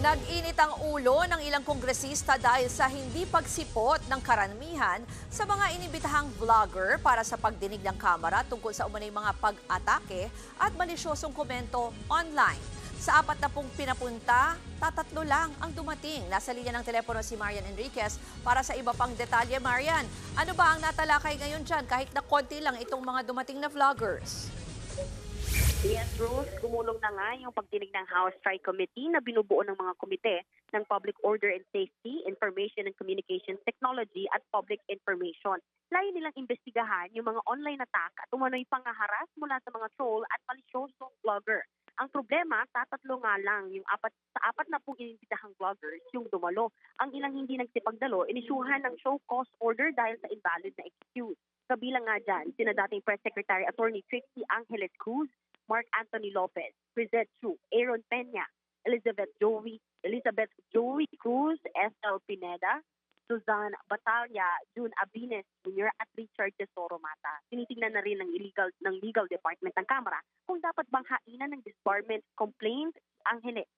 Nag-init ang ulo ng ilang kongresista dahil sa hindi pagsipot ng karamihan sa mga inibitahang vlogger para sa pagdinig ng Kamara tungkol sa umunay mga pag-atake at malisyosong komento online. Sa apat na pong pinapunta, tatatlo lang ang dumating. Nasa linya ng telepono si Marian Enriquez para sa iba pang detalye. Marian, ano ba ang natalakay ngayon dyan kahit na konti lang itong mga dumating na vloggers? Yes, Rose, gumulong na nga yung pagdinig ng House Strike Committee na binubuo ng mga komite ng Public Order and Safety, Information and Communications Technology at Public Information. Layo nilang imbestigahan yung mga online attack at umano'y pangaharas mula sa mga troll at malisyosong vlogger. Ang problema, tatatlo nga lang yung apat, sa apat na pong inimbitahang vloggers yung dumalo. Ang ilang hindi nagsipagdalo, inisyuhan ng show cause order dahil sa invalid na excuse. Kabilang nga dyan, sina dating Press Secretary Attorney Trixie Angeles Cruz, Mark Anthony Lopez, Brizette Chu, Aaron Peña, Elizabeth Joey, Elizabeth Joey Cruz, Estel Pineda, Suzanne Batalla, June Abines Jr. at Richard Tesoro Mata. Tinitingnan na rin ng illegal ng legal department ng Kamara kung dapat bang hainan ng disbarment complaint ang Angeles.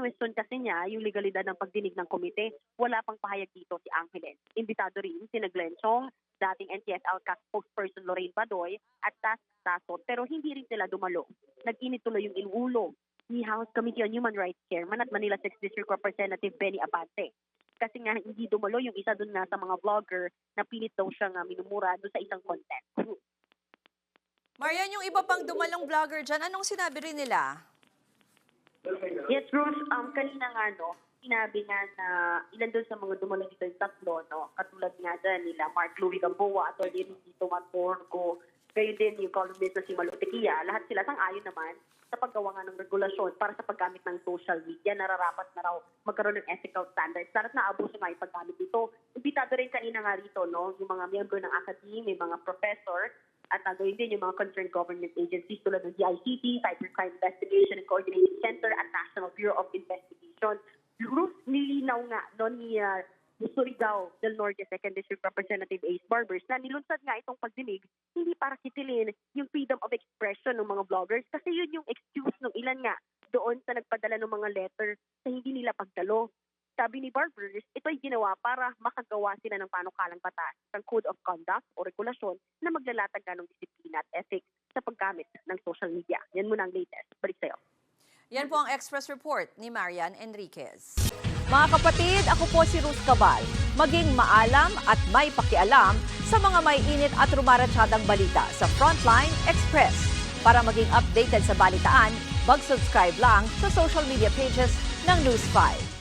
Kinuwestiyon kasi niya yung legalidad ng pagdinig ng komite. Wala pang pahayag dito si Angeles. Imbitado rin si Glenn Chong, dating NTSL CAC spokesperson Lorraine Badoy at Tas Tasot pero hindi rin sila dumalo. Nag-init tuloy yung inuulo ni House Committee on Human Rights Chairman at Manila 6th District Representative Benny Abante. Kasi nga hindi dumalo yung isa doon nga sa mga vlogger na pilit daw siyang minumura doon sa isang content. Marian, yung iba pang dumalong vlogger dyan, anong sinabi rin nila? Yes, Rose, um, kanina nga, no, sinabi nga na ilan doon sa mga dumalo dito yung tatlo, no, katulad nga dyan nila Mark Louis Gamboa, Atty. Rizito Matorgo, gayon din yung columnist na si Tequia, lahat sila sang-ayon naman sa paggawa ng regulasyon para sa paggamit ng social media, nararapat na raw magkaroon ng ethical standards. Darat na abuso nga yung paggamit dito. Imbitado rin kanina nga rito, no, yung mga miyembro ng academy, may mga professor, at gayon din yung mga concerned government agencies tulad ng DICT, Cybercrime Investigation and Coordination Center at National Bureau of Investigation. Ruth, nilinaw nga no, ni uh, Surigao del Norte Second District Representative Ace Barbers na nilunsad nga itong pagdinig hindi para kitilin yung freedom of expression ng mga vloggers kasi yun yung excuse ng ilan nga doon sa nagpadala ng mga letter sa hindi nila pagdalo. Sabi ni Barbers, ito ay ginawa para makagawa sila ng panukalang batas ng Code of Conduct o regulasyon na maglalatag ng disiplina at ethics sa paggamit ng social media. Yan muna ang latest. Balik sa'yo. Yan po ang Express Report ni Marian Enriquez. Mga kapatid, ako po si Ruth Cabal. Maging maalam at may pakialam sa mga may init at rumaratsyadang balita sa Frontline Express. Para maging updated sa balitaan, mag-subscribe lang sa social media pages ng News 5.